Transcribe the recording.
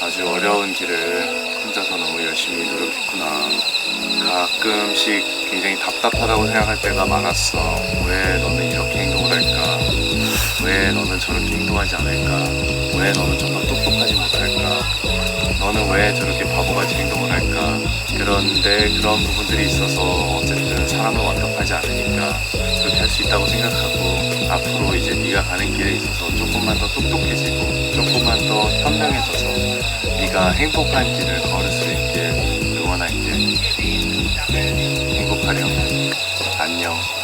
아주 어려운 길을 혼자서 너무 열심히 노력했구나. 가끔씩 굉장히 답답하다고 생각할 때가 많았어. 왜 너는 이렇게 행동을 할까? 왜 너는 저렇게 행동하지 않을까? 왜 너는 좀더 똑똑하지 못할까? 너는 왜 저렇게 바보같이 행동을 할까? 그런데 그런 부분들이 있어서 어쨌든 사람은 완벽하지 않으니까 그렇게 할 수 있다고 생각하고 앞으로 이제 가는 길에 있어서 조금만 더 똑똑해지고 조금만 더 현명해져서 네가 행복한 길을 걸을 수 있게 응원할게. 행복하렴. 안녕.